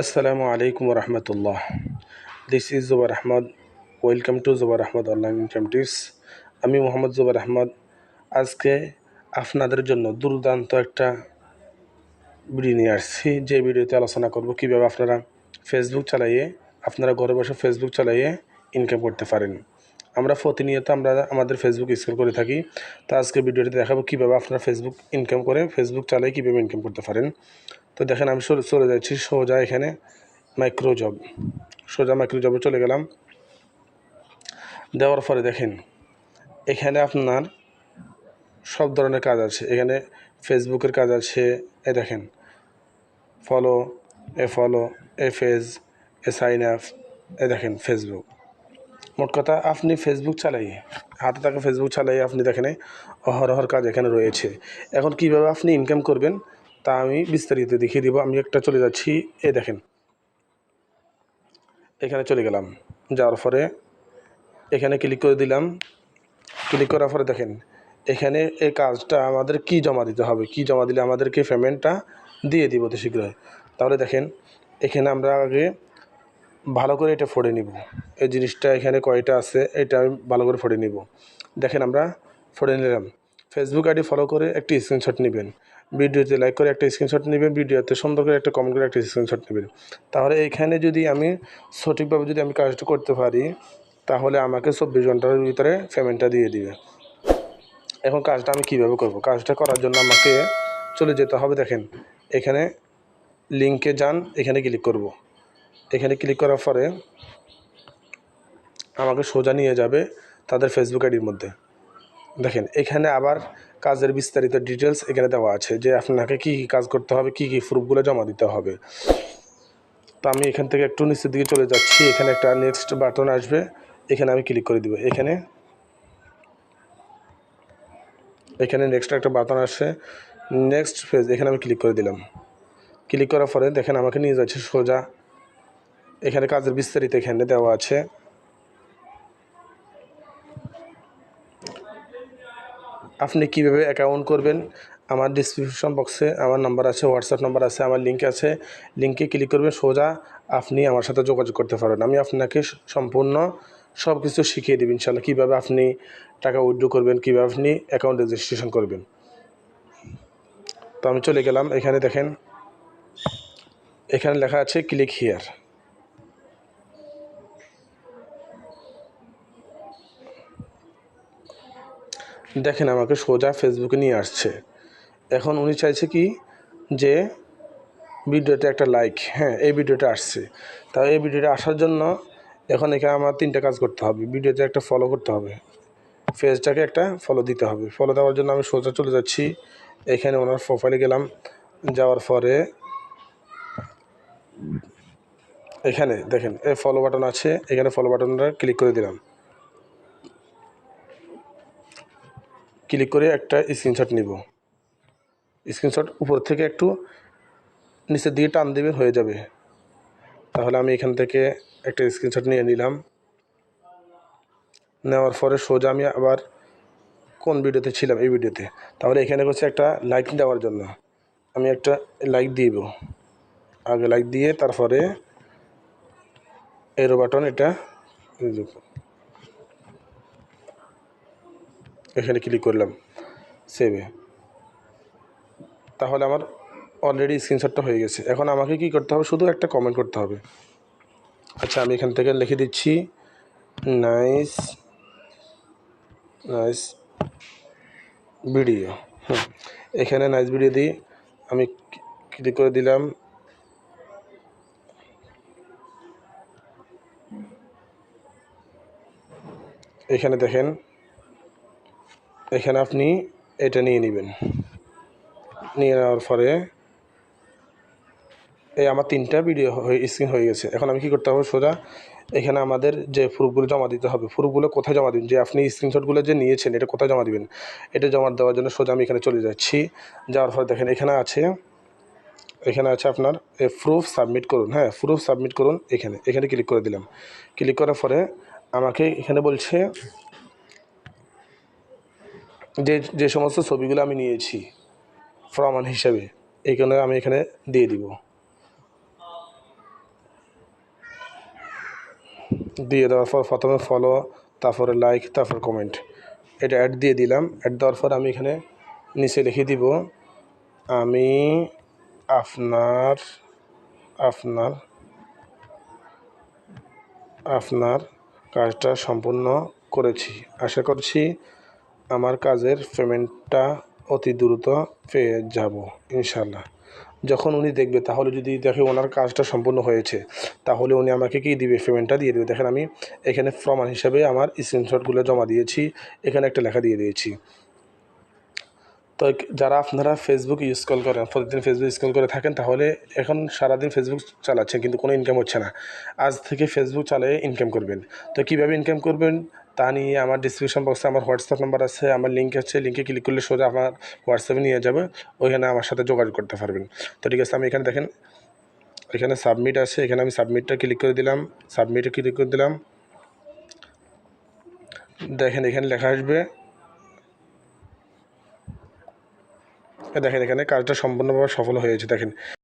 আসসালামু আলাইকুম রহমতুল্লাহ। This is Zubair Ahmed welcome to Zubair Ahmed online income tips আমি মোহাম্মদ জুবার আহমদ আজকে আপনাদের জন্য দুর্দান্ত একটা ভিডিও নিয়ে আসছি। যে ভিডিওতে আলোচনা করব কীভাবে আপনারা ফেসবুক চালাইয়ে আপনারা ঘরে বসে ফেসবুক চালাইয়ে ইনকাম করতে পারেন। আমরা প্রতিনিয়ত আমরা আমাদের ফেসবুক স্ক্রল করে থাকি। তো আজকে ভিডিওতে দেখাবো কীভাবে আপনারা ফেসবুক ইনকাম করে ফেসবুক চালিয়ে কীভাবে ইনকাম করতে পারেন। তো দেখেন আমি চলে চলে যাচ্ছি সোজা এখানে মাইক্রোজব সোজা মাইক্রো জবে চলে গেলাম। দেওয়ার পরে দেখেন, এখানে আপনার সব ধরনের কাজ আছে। এখানে ফেসবুকের কাজ আছে। এ দেখেন ফলো এ ফলো এ ফেজ এ সাইন আপ এ দেখেন ফেসবুক। মোট কথা, আপনি ফেসবুক চালাইয়ে হাতে থাকা ফেসবুক চালাইয়ে আপনি দেখেন অহরহর কাজ এখানে রয়েছে। এখন কীভাবে আপনি ইনকাম করবেন? তা আমি বিস্তারিত দেখিয়ে দিব। আমি একটা চলে যাচ্ছি। এ দেখেন। এখানে চলে গেলাম। যাওয়ার পরে এখানে ক্লিক করে দিলাম। ক্লিক করার পরে দেখেন, এখানে এই কাজটা আমাদের কি জমা দিতে হবে? কি জমা দিলে আমাদেরকে পেমেন্টটা দিয়ে দিব অতি শীঘ্রই? তাহলে দেখেন, এখানে আমরা আগে ভালো করে এটা ফোড়ে নিব। এই জিনিসটা এখানে কয়টা আছে, এটা আমি ভালো করে ফোড়ে নিব। দেখেন আমরা ফোড়ে নিলাম। ফেসবুক আইডি ফলো করে একটি স্ক্রিনশট নেবেন। ভিডিওতে লাইক করে একটা স্ক্রিনশট নেবেন, ভিডিওতে সুন্দর করে একটা কমেন্ট করে একটা স্ক্রিনশট নেবেন। তাহলে এখানে যদি আমি সঠিকভাবে যদি আমি কাজটা করতে পারি, তাহলে আমাকে চব্বিশ ঘণ্টার ভিতরে পেমেন্টটা দিয়ে দিবে। এখন কাজটা আমি কীভাবে করব? কাজটা করার জন্য আমাকে চলে যেতে হবে, দেখেন। এখানে লিঙ্কে যান, এখানে ক্লিক করব। এখানে ক্লিক করার পরে আমাকে সোজা নিয়ে যাবে তাদের ফেসবুক আইডির মধ্যে। দেখেন, এখানে আবার কাজের বিস্তারিত ডিটেলস এখানে দেওয়া আছে যে আপনাকে কী কী কাজ করতে হবে, কী কী প্রুফগুলো জমা দিতে হবে। তো আমি এখান থেকে একটু নিচের দিকে চলে যাচ্ছি, এখানে একটা নেক্সট বাটন আসবে, এখানে আমি ক্লিক করে দিব। এখানে এখানে নেক্সট একটা বাটন আসছে নেক্সট ফেজ এখানে আমি ক্লিক করে দিলাম। ক্লিক করার পরে দেখেন আমাকে নিয়ে যাচ্ছে সোজা। এখানে কাজের বিস্তারিত এখানে দেওয়া আছে। আপনি কীভাবে অ্যাকাউন্ট করবেন? আমার ডিসক্রিপশন বক্সে আমার নাম্বার আছে হোয়াটসঅ্যাপ নাম্বার আছে, আমার লিঙ্ক আছে। লিঙ্কে ক্লিক করবেন, সোজা আপনি আমার সাথে যোগাযোগ করতে পারেন আমি আপনাকে সম্পূর্ণ সব কিছু শিখিয়ে দেবেন ইনশাল্লাহ কীভাবে আপনি টাকা উইথড্র করবেন, কীভাবে আপনি অ্যাকাউন্ট রেজিস্ট্রেশন করবেন। তো আমি চলে গেলাম। এখানে দেখেন, এখানে লেখা আছে ক্লিক হিয়ার দেখেন, আমাকে সোজা ফেসবুকে নিয়ে আসছে। এখন উনি চাইছে কি যে, ভিডিওতে একটা লাইক হ্যাঁ এই ভিডিওটা আসছে। তা এই ভিডিওটা আসার জন্য এখন এখানে আমার তিনটা কাজ করতে হবে। ভিডিওতে একটা ফলো করতে হবে। ফেসটাকে একটা ফলো দিতে হবে। ফলো দেওয়ার জন্য আমি সোজা চলে যাচ্ছি। এখানে ওনার প্রোফাইলে গেলাম। যাওয়ার পরে এখানে দেখেন, এই ফলো বাটন আছে। এখানে ফলো বাটনটা ক্লিক করে দিলাম। ক্লিক করে একটা স্ক্রিনশট নিব। স্ক্রিনশট উপর থেকে একটু নিচের দিকে টান দেবেন হয়ে যাবে। তাহলে আমি এখান থেকে একটা স্ক্রিনশট নিয়ে নিলাম। নেওয়ার পরে সোজা আমি আবার কোন ভিডিওতে ছিলাম, এই ভিডিওতে। তাহলে এখানে করছে একটা লাইক দেওয়ার জন্য। আমি একটা লাইক দিব। আগে লাইক দিয়ে তারপরে এরো বাটন এটা এখানে ক্লিক করলাম সেভে তাহলে আমার অলরেডি স্ক্রিনশটটা হয়ে গেছে। এখন আমাকে কি করতে হবে? শুধু একটা কমেন্ট করতে হবে। আচ্ছা আমি এখান থেকে লিখে দিচ্ছি নাইস নাইস ভিডিও হুম, এখানে নাইস ভিডিও দিই। আমি ক্লিক করে দিলাম। এখানে দেখেন এখানে আপনি এটা নিয়ে নেবেন। নিয়ে নেওয়ার পরে এই আমার তিনটা ভিডিও স্ক্রিন হয়ে গেছে। এখন আমি কী করতে হবে সোজা, এখানে আমাদের যে প্রুফগুলো জমা দিতে হবে, প্রুফগুলো কোথায় জমা দিবেন? যে আপনি স্ক্রিনশটগুলো যে নিয়েছেন, এটা কোথায় জমা দিবেন? এটা জমা দেওয়ার জন্য সোজা আমি এখানে চলে যাচ্ছি। যাওয়ার পরে দেখেন, এখানে আছে এখানে আছে আপনার প্রুফ সাবমিট করুন। হ্যাঁ প্রুফ সাবমিট করুন এখানে। এখানে ক্লিক করে দিলাম। ক্লিক করার পরে আমাকে এখানে বলছে যে যে সমস্ত ছবিগুলো আমি নিয়েছি প্রমাণ হিসাবে এইখানে আমি এখানে দিয়ে দিব। দিয়ে দেওয়ার পর প্রথমে ফলো তারপরে লাইক তারপর কমেন্ট এটা অ্যাড দিয়ে দিলাম। অ্যাড দেওয়ার পর আমি এখানে নিচে লিখে দিব, আমি আপনার আপনার আপনার কাজটা সম্পূর্ণ করেছি। আশা করছি আমার কাজের পেমেন্টটা অতি দ্রুত পেয়ে যাব ইনশাল্লাহ যখন উনি দেখবে, তাহলে যদি দেখে ওনার কাজটা সম্পূর্ণ হয়েছে, তাহলে উনি আমাকে কি দিবে? পেমেন্টটা দিয়ে দেবে। দেখেন আমি এখানে প্রমাণ হিসাবে আমার স্ক্রিনশটগুলো জমা দিয়েছি, এখানে একটা লেখা দিয়ে দিয়েছি। তো যারা আপনারা ফেসবুক ইউজ কল করেন, প্রতিদিন ফেসবুক স্ক্রল করে থাকেন, তাহলে এখন সারাদিন ফেসবুক চালাচ্ছেন, কিন্তু কোনো ইনকাম হচ্ছে না। আজ থেকে ফেসবুক চালিয়ে ইনকাম করবেন। তো কীভাবে ইনকাম করবেন? তা নিয়ে আমার ডিসক্রিপশন বক্সে আমার হোয়াটসঅ্যাপ নাম্বার আছে, আমার লিঙ্ক আছে লিঙ্কে ক্লিক করলে সোজা আমার হোয়াটসঅ্যাপে নিয়ে যাবে, ওইখানে আমার সাথে যোগাযোগ করতে পারবেন। তো ঠিক আছে, আমি এখানে দেখেন, এখানে সাবমিট আছে, এখানে আমি সাবমিটটা ক্লিক করে দিলাম সাবমিটে ক্লিক করে দিলাম। দেখেন, এখানে লেখা আসবে দেখেন, এখানে কাজটা সম্পূর্ণভাবে সফল হয়েছে, দেখেন।